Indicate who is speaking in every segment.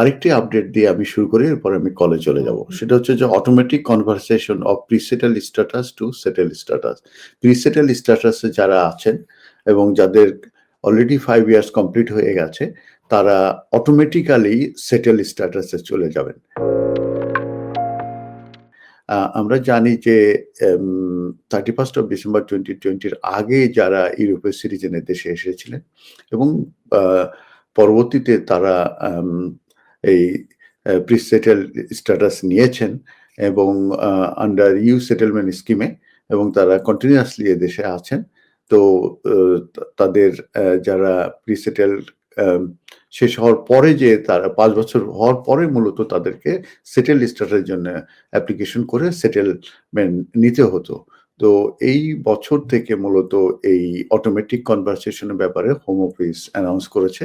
Speaker 1: আরেকটি আপডেট দিয়ে আমি শুরু করি, এরপর আমি কলে চলে যাব। সেটা হচ্ছে যে automatic conversation of pre settled status to settled status pre settled স্ট্যাটাসে যারা আছেন এবং যাদের অলরেডি ফাইভ ইয়ার্স কমপ্লিট হয়ে গেছে, তারা অটোমেটিক্যালি সেটেল স্ট্যাটাসে চলে যাবেন। আমরা জানি যে thirty first of December twenty টোয়েন্টির আগে যারা ইউরোপীয় সিটিজেনের দেশে এসেছিলেন এবং পরবর্তীতে তারা এই প্রিসেটেল স্ট্যাটাস নিয়েছেন এবং আন্ডার ইউ সেটেলমেন্ট স্কিমে এবং তারা কন্টিনিউয়াসলি দেশে আছেন। তো তাদের যারা প্রিসেটেল শেষ হওয়ার পরে যে তারা পাঁচ বছর হওয়ার পরে মূলত তাদেরকে সেটেল স্ট্যাটাসের জন্য অ্যাপ্লিকেশন করে সেটেলমেন্ট নিতে হতো। তো এই বছর থেকে মূলত এই অটোমেটিক কনভারসেশনের ব্যাপারে হোম অফিস অ্যানাউন্স করেছে।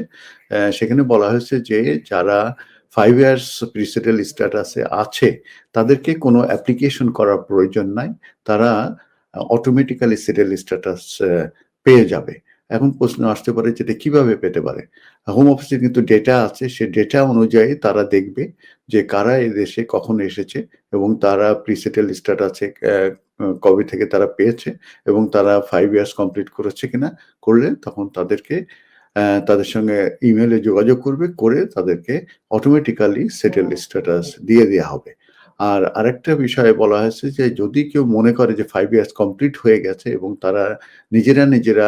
Speaker 1: সেখানে বলা হয়েছে যে যারা ফাইভ ইয়ার্স প্রিসেটেল স্ট্যাটাসে আছে, তাদেরকে কোনো অ্যাপ্লিকেশন করার প্রয়োজন নাই। তারা অটোমেটিক্যালি সেটেল স্ট্যাটাস পেয়ে যাবে। এখন প্রশ্ন আসতে পারে যেটা কীভাবে পেতে পারে? হোম অফিসে কিন্তু ডেটা আছে, সে ডেটা অনুযায়ী তারা দেখবে যে কারা এদেশে কখন এসেছে এবং তারা প্রিসেটেল স্ট্যাটাসে কবে থেকে তারা পেয়েছে এবং তারা ফাইভ ইয়ার্স কমপ্লিট করেছে কিনা করলে তখন তাদেরকে তাদের সঙ্গে ইমেলে যোগাযোগ করবে, করে তাদেরকে অটোমেটিক্যালি সেটেল স্ট্যাটাস দিয়ে দেওয়া হবে। আর আরেকটা বিষয়ে বলা হয়েছে যে যদি কেউ মনে করে যে ফাইভ ইয়ার্স কমপ্লিট হয়ে গেছে এবং তারা নিজেরা নিজেরা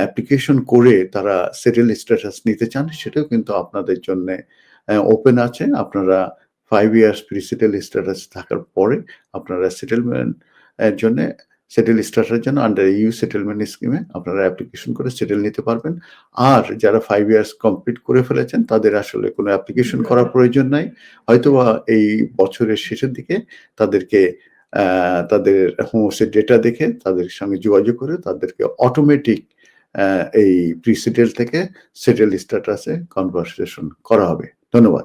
Speaker 1: অ্যাপ্লিকেশন করে তারা সেটেল স্ট্যাটাস নিতে চান, সেটাও কিন্তু আপনাদের জন্য ওপেন আছে। আপনারা five years pre settled status থাকার পরে আপনারা সেটেলমেন্ট এর জন্য সেটেল স্ট্যাটাসের জন্য আন্ডার ইউ সেটেলমেন্ট স্কিমে আপনারা অ্যাপ্লিকেশন করে সেটেল নিতে পারবেন। আর যারা ফাইভ ইয়ার্স কমপ্লিট করে ফেলেছেন তাদের আসলে কোনো অ্যাপ্লিকেশন করার প্রয়োজন নাই। হয়তোবা এই বছরের শেষের দিকে তাদেরকে তাদের হোমসের ডেটা দেখে তাদের সঙ্গে যোগাযোগ করে তাদেরকে অটোমেটিক এই প্রি সেটেল থেকে সেটেল স্ট্যাটাসে কনভারসেশন করা হবে। ধন্যবাদ।